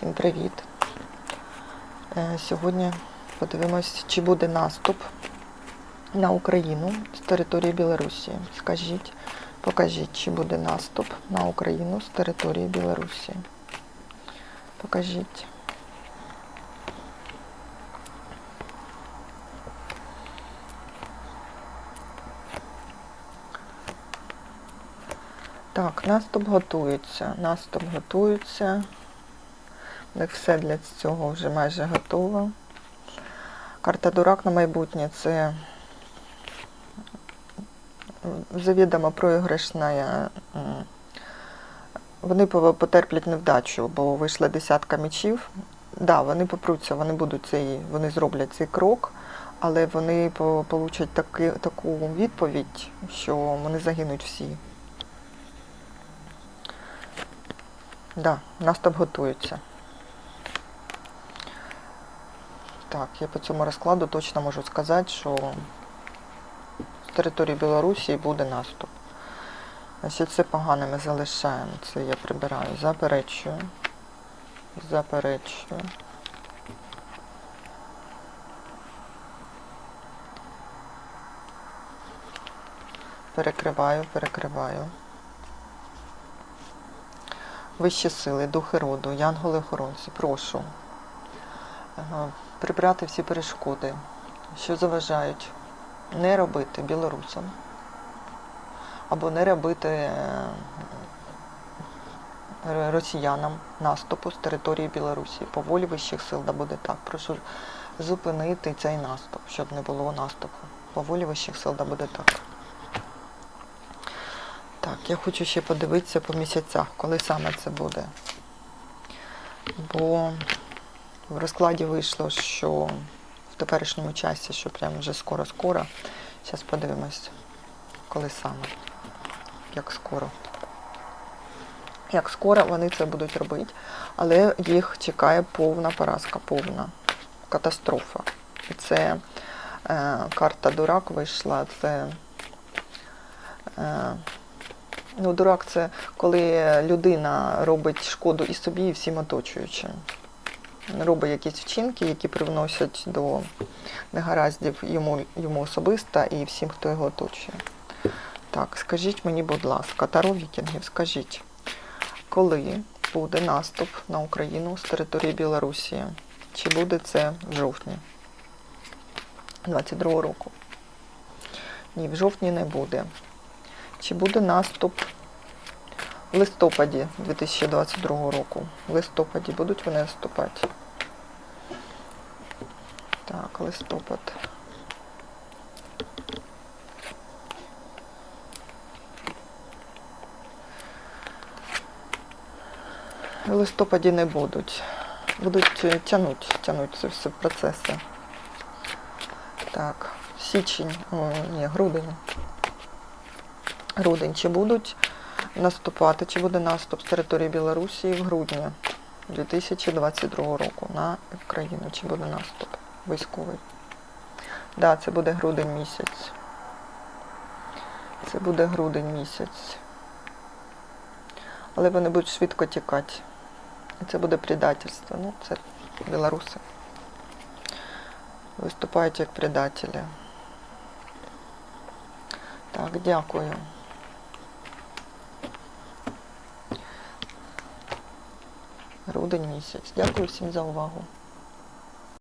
Всім привіт. Е, Сьогодні подивимось, чи буде наступ на Україну з території Білорусі. Скажіть, покажіть, чи буде наступ на Україну з території Білорусі. Покажіть. Так, наступ готується. Наступ готується. Них все для цього вже майже готово. Карта Дурак на майбутнє це завідомо проіграшна. м, Вони потерплять невдачу, бо вийшла десятка мечів. Да, вони попруться, вони будуть цей, вони зроблять цей крок, але вони получать таки, таку відповідь, що вони загинуть всі. Да, наступ готується. Так, я по цьому розкладу точно можу сказати, що з території Білорусі буде наступ. Значить, це погане ми залишаємо. Це я прибираю. Заперечую. Заперечую. Перекриваю, перекриваю. Вищі сили, духи роду, янголи-охоронці, прошу е, прибрати всі перешкоди, що заважають не робити білорусам або не робити е, росіянам наступу з території Білорусі. По волі вищих сил, да буде так. Прошу зупинити цей наступ, щоб не було наступу. По волі вищих сил, да буде так. Так, я хочу ще подивитися по місяцях, коли саме це буде. Бо в розкладі вийшло, що в теперішньому часі, що прямо вже скоро-скоро. Зараз подивимось, коли саме, як скоро. Як скоро вони це будуть робити, але їх чекає повна поразка, повна катастрофа. І це е, карта Дурак вийшла, це. Е, Ну, дурак це коли людина робить шкоду і собі, і всім оточуючим. Робить якісь вчинки, які привносять до негараздів йому, йому особисто і всім, хто його оточує. Так, скажіть мені, будь ласка, Таро Вікінгів, скажіть, коли буде наступ на Україну з території Білорусі? Чи буде це в жовтні 22 року? Ні, в жовтні не буде. Чи буде наступ в листопаді 2022 року? В листопаді будуть вони наступати? Так, листопад. В листопаді не будуть. Будуть тянуть, тянуть це все процеси. Так, січень, о, ні, грудень. Грудень. Чи будуть наступати, чи буде наступ з території Білорусі в грудні 2022 року на Україну? Чи буде наступ військовий? Так, да, це буде грудень місяць. Це буде грудень місяць. Але вони будуть швидко тікати. І це буде предательство. Ну, це білоруси. Виступають як предателі. Так, дякую. Грудень місяць. Дякую всім за увагу.